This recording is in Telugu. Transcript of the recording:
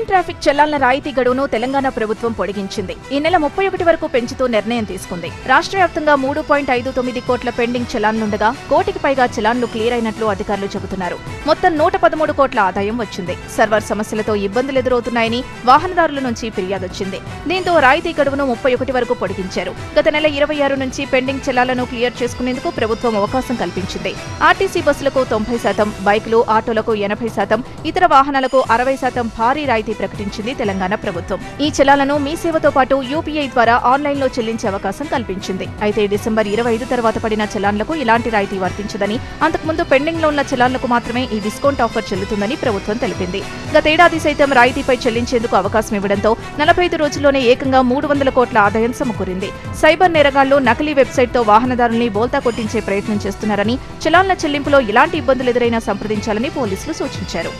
పెండింగ్ ట్రాఫిక్ చెల్లాలన రాయితీ గడువును తెలంగాణ ప్రభుత్వం పొడిగించింది. ఈ నెల ముప్పై ఒకటి వరకు పెంచుతూ నిర్ణయం తీసుకుంది. రాష్ట్ర వ్యాప్తంగా మూడు పాయింట్ ఐదు తొమ్మిది కోట్ల పెండింగ్ చలాన్లుండగా కోటికి పైగా చలాన్లు క్లియర్ అయినట్లు అధికారులు చెబుతున్నారు. మొత్తం నూట పదమూడు కోట్ల ఆదాయం వచ్చింది. సర్వర్ సమస్యలతో ఇబ్బందులు ఎదురవుతున్నాయని వాహనదారుల నుంచి ఫిర్యాదొచ్చింది దీంతో రాయితీ గడువును ముప్పై ఒకటి వరకు పొడిగించారు. గత నెల ఇరవై ఆరు నుంచి పెండింగ్ చలాలను క్లియర్ చేసుకునేందుకు ప్రభుత్వం అవకాశం కల్పించింది. ఆర్టీసీ బస్సులకు తొంభై శాతం బైకులు ఆటోలకు ఎనభై శాతం ఇతర వాహనాలకు అరవై శాతం భారీ రాయితీ ప్రకటించింది తెలంగాణ ప్రభుత్వం. ఈ చలాలను మీ సేవతో పాటు యూపీఐ ద్వారా ఆన్లైన్లో చెల్లించే అవకాశం కల్పించింది. అయితే డిసెంబర్ ఇరవై ఐదు తర్వాత పడిన చలాన్లకు ఇలాంటి రాయితీ వర్తించదని అంతకుముందు పెండింగ్లో ఉన్న చలాన్లకు మాత్రమే ఈ డిస్కౌంట్ ఆఫర్ చెల్లుతుందని ప్రభుత్వం తెలిపింది. గతేడాది సైతం రాయితీపై చెల్లించేందుకు అవకాశం ఇవ్వడంతో నలభై ఐదు రోజుల్లోనే ఏకంగా మూడు వందల కోట్ల ఆదాయం సమకూరింది. సైబర్ నేరగాళ్ళు నకిలీ వెబ్సైట్తో వాహనదారుల్ని బోల్తా కొట్టించే ప్రయత్నం చేస్తున్నారని చలాన్ల చెల్లింపులో ఎలాంటి ఇబ్బందులు ఎదురైనా సంప్రదించాలని పోలీసులు సూచించారు.